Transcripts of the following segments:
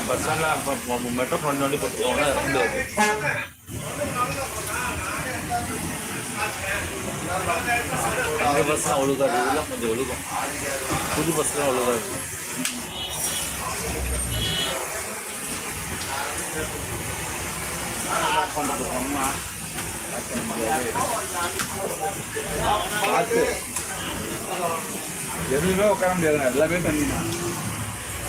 Bus ஸ்டாண்டில் metro front வண்டி போட்டுக்கோங்க இறந்து இந்த பஸ்லாம் ஒழுகாது இதெல்லாம் கொஞ்சம் ஒழுகும் புது பஸ்லாம் ஒழுகாது பார்த்து எதுவுமே உட்கார முடியாது எல்லாமே தண்ணி தான்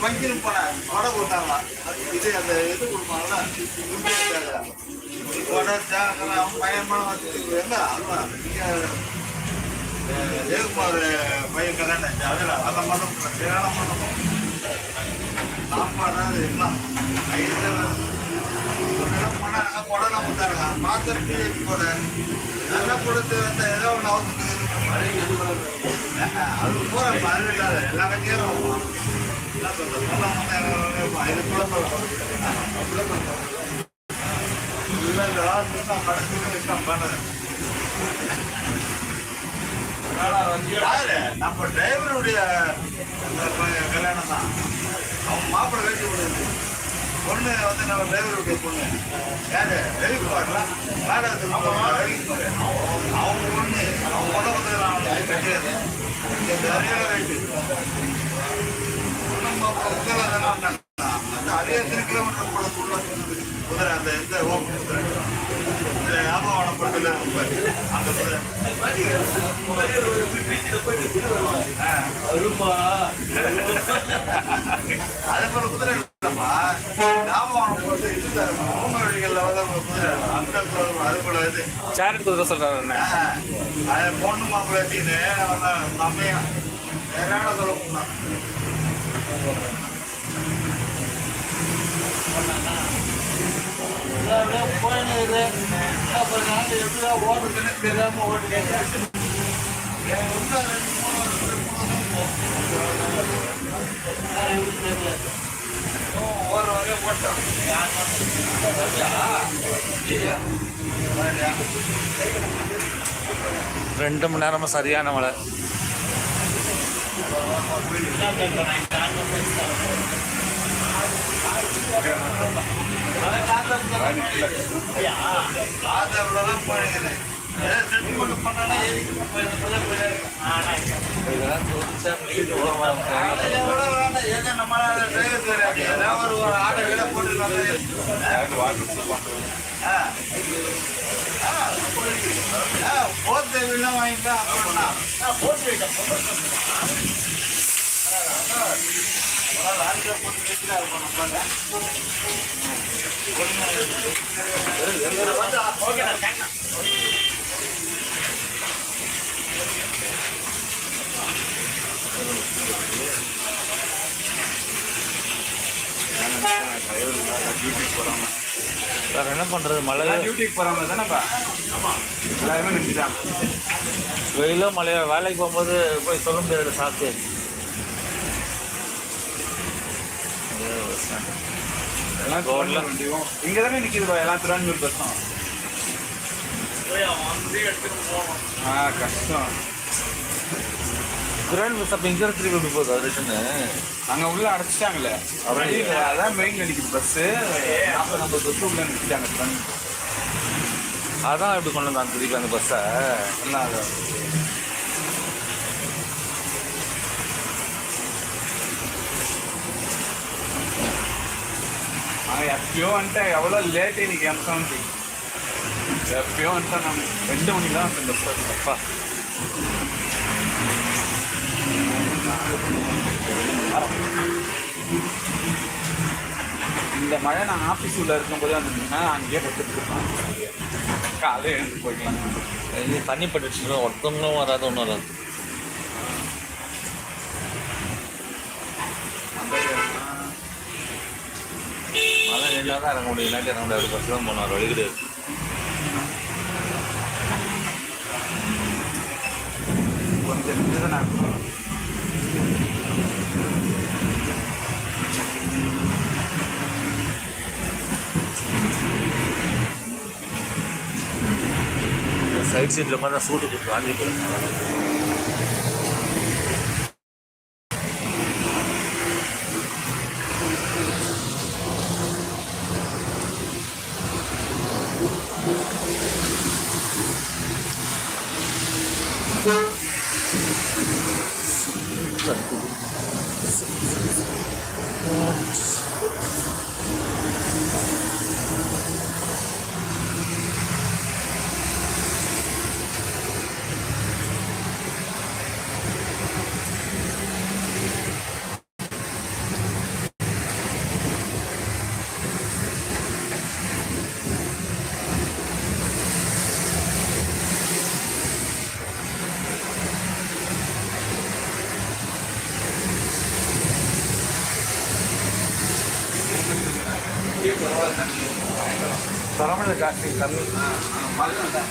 பங்கில் போனேன் வடை போட்டாங்களாம் இது அந்த இது கொடுப்பாங்கல்ல வடை தேங்காய் பயமான வச்சுருக்கு எங்க அல்வா ஏகுமார் பையன் கல்யாணம் அதில் அந்த மண்டபம் சரியான மண்டபம் சாப்பாடு எல்லாம் ஐடியில் ஒரு இடம் போனாங்க குடலாம் பார்த்துட்டு கூட நல்லா கொடுத்து வந்த ஏதோ ஒன்று அவசரம் அது போகிற பதினெட்டாவது எல்லா நம்ம டிரைவருடைய கல்யாணம் தான். அவன் மாப்பிள்ளை வேட்டி விடுது பொண்ணு வந்து நம்ம டிரைவருடைய பொண்ணு. யாரு? ரவிக்குமார்ல நாடகத்தில் ரவிக்குமார் அவங்க பொண்ணு. அவங்க உடம்புல நான் கட்டியது பொண்ணு கூட இந்த ஓம் அது போல குதிரை இல்லப்பா ஞாபகம் போட்டு இது மூணு வழிகளில் வந்து அவங்க குதிரை அந்த அது போல இது சேரட் குதிரை சொல்கிறாரு அது பொண்ணு மாப்பிள்ளை வச்சுக்கிட்டு செம்மையா சொல்ல சொல்லணும்னா போயின்னு எப்படிதான் ஓடுதுன்னு தெரியாம ரெண்டு மணி நேரமாக சரியான மழை. ஒரு ஒரு ஆட்டோ கீழே போட்டு ஆ. ஆ. போட்டு வேற என்ன பண்ணுறது மழை டியூட்டிக்கு போகிறாங்க தானேப்பா எல்லாருமே நின்றுட்டாங்க. வெயிலோ மழையோ வேலைக்கு போகும்போது போய் சொல்ல முடியாது. வண்டியும். இங்கே தானே நிற்கிதுப்பா எல்லாம் திருவான்மூர் பஸ்ஸும் ஆ கஷ்டம். கிராண்ட் பஸ் அப்போ இங்கே திருப்பி எப்படி போகுது அது ரிட்டர்னு அங்கே உள்ள அடைச்சிட்டாங்களே. வெளியில அதான் மெயின் நிற்கிது பஸ்ஸு நாற்பது ஐம்பது பஸ்ஸு உள்ள நிறுத்திட்டாங்க திருவான்மூர் அதான் எப்படி கொண்டு வந்தாங்க திருப்பி அந்த பஸ்ஸை எல்லாம் அது? அவன் எப்பயோ வந்துட்டேன். எவ்வளோ லேட் இன்னைக்கு எம்சாந்தி எப்பயோ வந்துட்டேன் நான். ரெண்டு மணிக்கு தான் வந்தேன் பஸ் அப்பா. இந்த மழை நான் ஆஃபீஸ் உள்ள இருக்கும்போது வந்தீங்கன்னா அங்கேயே இருப்பேன். காலையில் எழுந்து போய்க்கலாம் இது தண்ணி பட்டுச்சுன்னா ஒருத்தவங்களும் வராது ஒன்றும் வராது. மழை தான் இறங்க முடியும். இல்லாட்டி இறங்க முடியாது. பஸ் தான் போனார் வழி கிடையாது. தெரிஞ்சது நான் சைட் சீட்டில் உட்காந்து சூட்டு கொடுத்து வாங்கி ஜாஸ்தி தண்ணி ஜாஸ்தி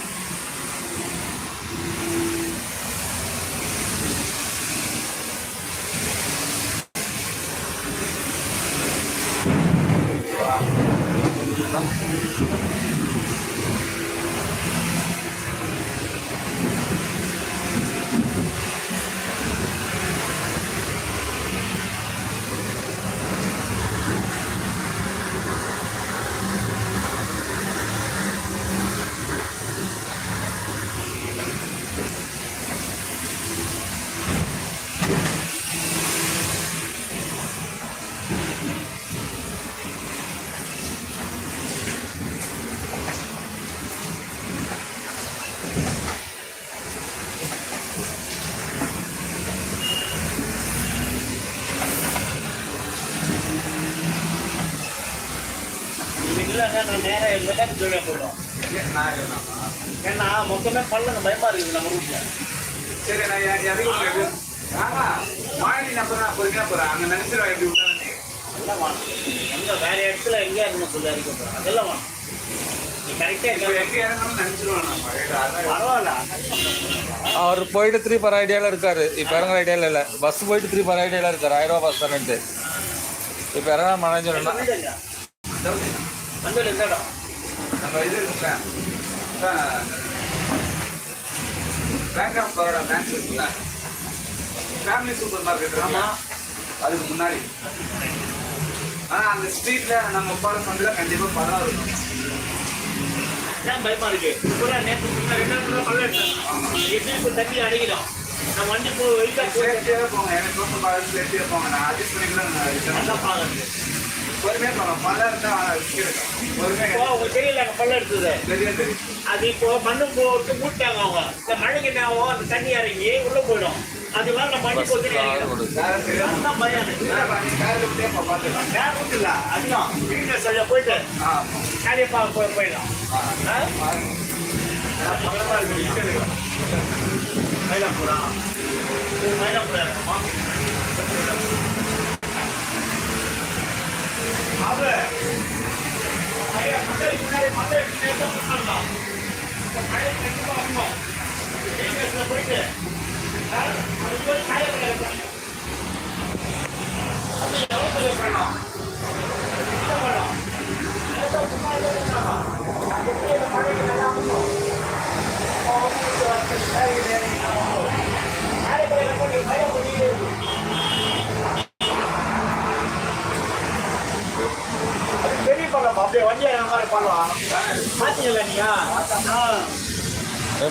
நான் நேராக போயிடும் ஏன்னா மொத்தமே பள்ளம் பயமா இருக்குது நம்ம ரூட்ல சரி நான் ஆமா நம்பர் நான் போறேன் அங்க நினைச்சிருவா எப்படி வாங்க எங்க வேற இடத்துல எங்கே இருக்கணும் சொல்லி அறிக்க போறேன் அதெல்லாம் வாங்க அவர் போயிட்டு த்ரீ பர் ஐடியாவில் இருக்காரு இப்போ இறங்குற ஐடியாவில் இல்லை பஸ் போயிட்டு த்ரீ பர் ஐடியாவில் இருக்காரு ஆயிரம் ரூபா பஸ் தானேட்டு இப்போ இறங்க மேனேஜர்னா நம்ம இது இருக்குல்ல. பேங்க் ஆஃப் பரோடா பேங்க் இருக்குல்ல. ஃபேமிலி சூப்பர் மார்க்கெட் ஆமா அதுக்கு முன்னாடி. ஆனா அந்த ஸ்ட்ரீட்ல நம்ம போற சந்தில கண்டிப்பா படம் இருக்கும் பயமா இருக்கு. பூரா நேற்று ரெண்டு எப்படி இப்போ தண்ணி அடைக்கிறோம் நான் வண்டி போ வெயிட்டா போயிட்டு சேஃப்டியாவே போங்க. எனக்கு போங்க. நான் அட்ஜஸ்ட் பண்ணிக்கலாம் நல்லா. பாருங்க தெரியல பள்ளம் எடுத்தது. அது இப்போ மண்ணு போட்டு மூட்டாங்க அவங்க. இந்த மழைக்கு என்ன அந்த தண்ணி இறங்கி உள்ள போயிடும். அது மாதிரி நம்ம மண்ணி போட்டு அதுதான் பயம். அதிகம் வீட்டில் சொல்ல போயிட்டு. ஆ. காலியப்பா போய் போயிடலாம். மயிலாப்பூரா? மயிலாப்பூரா இருக்குமா?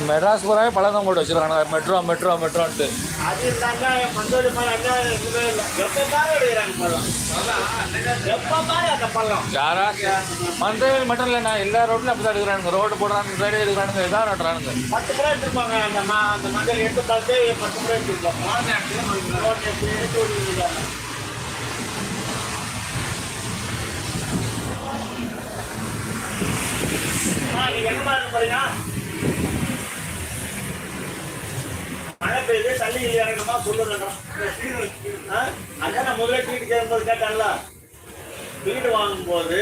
மெட்ராஸ் பூராவே பழக்கம் போட்டு வச்சிருக்காங்க. மெட்ரோ மெட்ரோ மெட்ரோன்ட்டு. மாதிரி பாரு பாரு. யாரா? மந்தையில் மட்டும் இல்லைண்ணா எல்லா ரோட்லையும் அப்படி தான் எடுக்கிறானுங்க ரோடு போடுறாங்க சைடு எடுக்கிறானுங்க இதான் நட்டுறானுங்க பத்து முறை எடுத்துருப்பாங்க அந்த அந்த மஞ்சள் எடுத்து பார்த்து பத்து முறை எடுத்துருப்பாங்க ரோட்டை எப்படி எடுத்து ஓடிருக்காங்க நீங்க எங்க பாருங்க பாருங்க மழை பெய்யுது தள்ளி இறங்கணுமா சொல்லுங்க அதான் நான் முதல்ல டிக்கெட் கேட்கும்போது கேட்டான்ல டிக்கெட் வாங்கும்போது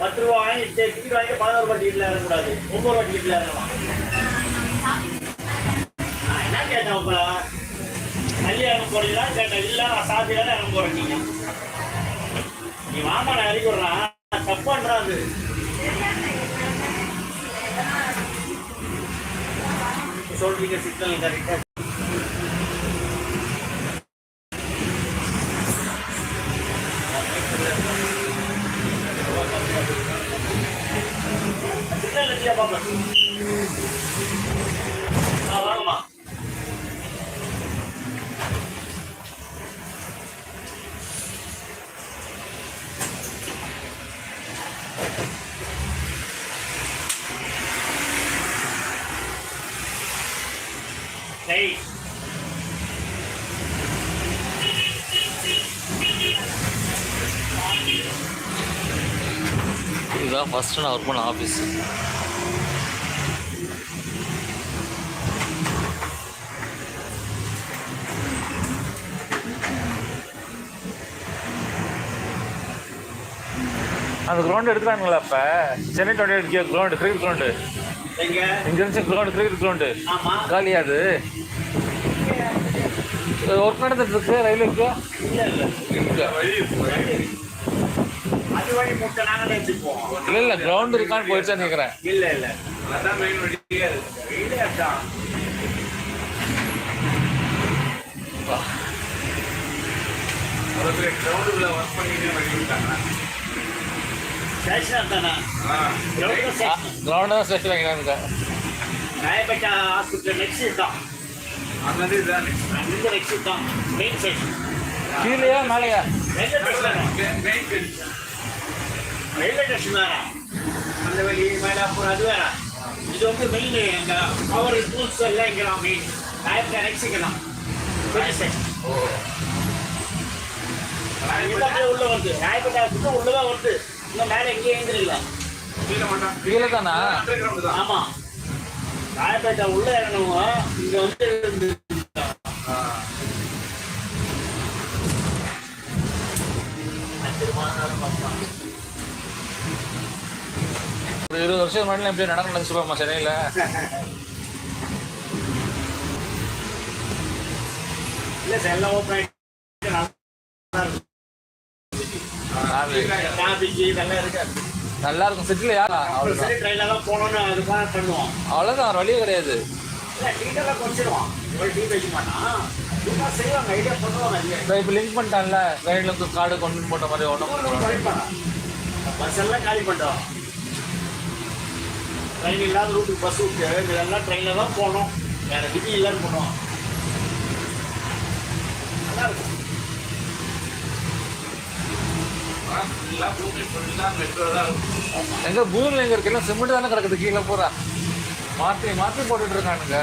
பத்து ரூபா வாங்கி டிக்கெட் வாங்கி பதினோரு ரூபாய் டிக்கெட்ல இறங்கக்கூடாது ஒன்பது ரூபாய் டிக்கெட்ல இறங்கலாம் நான் என்ன கேட்டேன் உங்களா? தள்ளி இறங்க போறீங்களா கேட்டேன். இல்லை நான் சாப்பிட்டு இறங்க போறேன் நீங்க. நீ மாமா நான் இறக்கி விடுறான். should be the signal correct. இதுதான் ஃபஸ்ட்டு நான் ஒர்க் பண்ண ஆஃபீஸ் அந்த கிரவுண்ட் எடுக்கிறாங்களா இப்போ Chennai twenty eight ground cricket ground இங்கே இருந்துச்சு கிரவுண்டு கிரிக்கெட் கிரவுண்டு ஆமா. காலியா அது. ஒர்க் நடந்துட்டு இருக்கு? ரயிலுக்கு இல்ல இல்ல கிரவுண்ட் இருக்கான்னு போயிடுச்சான்னு கேட்குறேன் இல்ல இல்ல அதான் மெயின் இருக்கு அதான் கிரவுண்டுக்குள்ள ஒர்க் பண்ணிட்டு தானே கிரவுண்ட் தான் ஸ்டேஷன் வைக்கிறாங்க ராயப்பேட்டா ஹாஸ்பிட்டல் நெக்ஸ்ட் தான் அங்கே இதுதான் இந்த நெக்ஸ்ட் தான் மெயின் கீழேயா மேலேயா ஸ்டேஷன் மெயின் ரயில்வே ஸ்டேஷன் அந்த வழி மயிலாப்பூர் அது வேற இது வந்து மெயின் எங்க பவர் டூல்ஸ் எல்லாம் மெயின் ராயப்பேட்டா நெக்ஸ்ட் உள்ள வருது ராயப்பேட்டா உள்ளதான் வருது இன்னும் மேல எங்கேயும் எழுந்திருக்கல கீழே தானா ஆமா உள்ள இறங்கணுங்க இங்க வந்து ஒரு இருபது வருஷம் முன்னாடி எப்படி நடந்து நினச்சிருப்போம்மா சென்னையில் இல்ல சார் எல்லாம் ஓப்பன் ஆயிட்டு நல்லா இருக்கும் சிட்டியில் யாரா? அவ்வளோதான் சரி ட்ரெயினில் தான் போகணும்னு அதுக்காக பண்ணுவோம். அவ்வளோதான் வேறு வழியே கிடையாது. இப்போ இப்போ லிங்க் பண்ணிட்டான்ல இருந்து கார்டு கொண்டு போட்ட மாதிரி ஒன்றும் பஸ் எல்லாம் காலி பண்ணிட்டோம். ட்ரெயின் இல்லாத ரூட்டுக்கு பஸ் விட்டு இதெல்லாம் ட்ரெயினில் தான் போகணும். வேற விதி இல்லைன்னு பண்ணுவோம் நல்லா இருக்கும். ஃபுல்லாக பூமி எங்க பூமியில் எங்க இருக்கு எல்லாம் சிமெண்ட் தானே கிடக்குது? கீழே பூரா. மாற்றி மாற்றி போட்டுட்டு இருக்கானுங்க.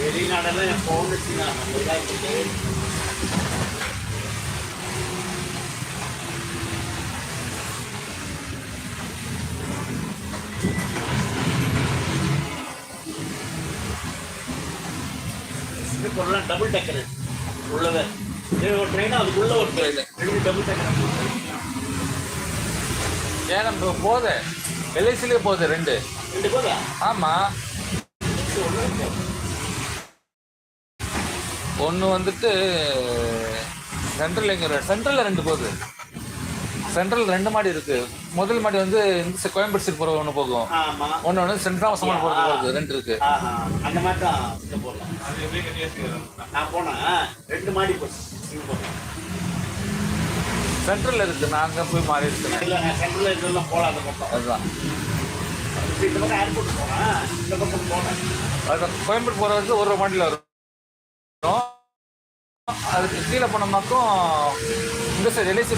வெளிநாடெல்லாம் என் ஃபோன் வச்சுக்கலாம் நம்ம இதாக இருக்குது இது பொருளாக டபுள் டக்கர் உள்ளவே இது ஒரு ட்ரெயின் அதுக்குள்ள ஒரு ட்ரெயின் டபுள் டக்கர் ஏன் நம்ம போகுது. எல்ஐசிலே போகுது ரெண்டு. ரெண்டு போதா? ஆமா. ஒன்று வந்துட்டு சென்ட்ரல் எங்க சென்ட்ரலில் ரெண்டு போகுது. சென்ட்ரல் ரெண்டு மாடி இருக்கு. முதல் மாடி வந்து இந்த கோயம்பேடு சைடு போகிற ஒன்று போகும். ஒன்று வந்து சென்ட்ரல் சமான் போகிறது போகுது ரெண்டு இருக்கு. அந்த மாதிரி தான் நான் போனேன். ரெண்டு மாடி சென்ட்ரலில் இருக்கு. நான் அங்கே போய் மாறி இருக்கேன். சென்ட்ரல் இதெல்லாம் போகலாம் அந்த பக்கம். அதுதான். இந்த பக்கம் ஏர்போர்ட் போனேன் இந்த பக்கம் போனேன். அதுதான். கோயம்பேடு போகிறதுக்கு ஒரு மாடியில் வரும். அதுக்கு கீழே போனோம்னாக்கும் இந்த சைடு எல்ஐசி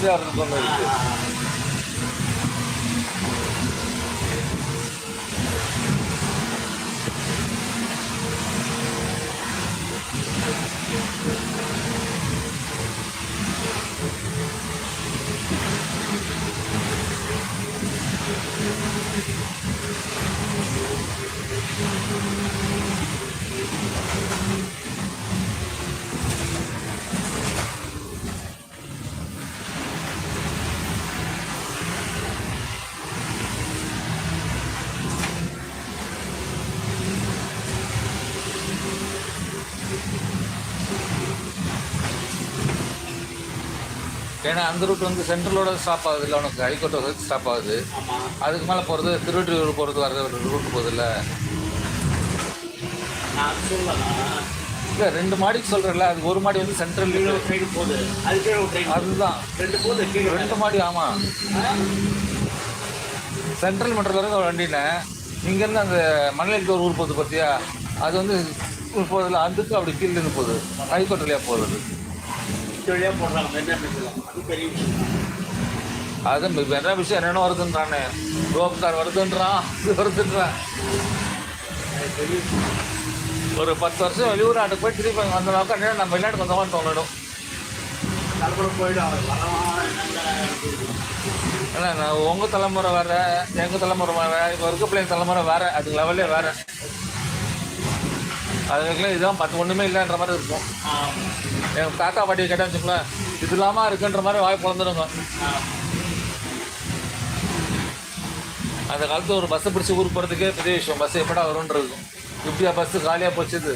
ஏன்னா அந்த ரூட் வந்து சென்ட்ரலோட ஸ்டாப் ஆகுது இல்லை உனக்கு ஹைகோர்ட்டோட ஸ்டாப் ஆகுது. அதுக்கு மேலே போகிறது திருவொற்றியூர் போகிறது வர ரூட் போகுது இல்லை ரெண்டு மாடிக்கு சொல்கிறேன்ல அது ஒரு மாடி வந்து சென்ட்ரல் ஒரு போகுது. ஒரு அதுதான். ரெண்டு போகுது ரெண்டு மாடி ஆமாம் சென்ட்ரல் இருந்து ஒரு வண்டியில் இங்கேருந்து அந்த மணலைக்கு ஒரு ஊர் போகுது பார்த்தியா அது வந்து ஊர் போகுதுல அதுக்கு அப்படி கீழே போகுது. ஹைகோர்ட் வழியாக போகுது. இந்த வழியா போடுறாங்க மெட்ராஸில் அது பெரிய விஷயம். அது என்னென்ன வருதுன்றானே. ரோப் கார் வருதுன்றான் வருதுன்றான் அது பெரிய விஷயம். ஒரு பத்து வருஷம் வெளியூர் நாட்டுக்கு போய் திருப்பி அங்கே வந்தோம்னாக்கா என்ன நம்ம வெளிநாட்டுக்கு வந்தோம்னு தோணிடும் தலைமுறை போயிடும் ஏன்னா நான் உங்கள் தலைமுறை வேற எங்கள் தலைமுறை வேற இப்போ இருக்க பிள்ளைங்க தலைமுறை வேற அது லெவலே வேற. அதுக்கெல்லாம் இதுதான் பத்து ஒன்றுமே இல்லைன்ற மாதிரி இருக்கும். எங்கள் தாத்தா பாட்டியை கேட்டால் வச்சுங்களேன் இது இல்லாமல் இருக்குன்ற மாதிரி வாய் பிறந்துடுங்க அந்த காலத்துல ஒரு பஸ்ஸை பிடிச்சி ஊருக்கு போகிறதுக்கே பெரிய விஷயம். பஸ் எப்படா வரும்ன்றது. இப்படியா பஸ்ஸு காலியாக போச்சுது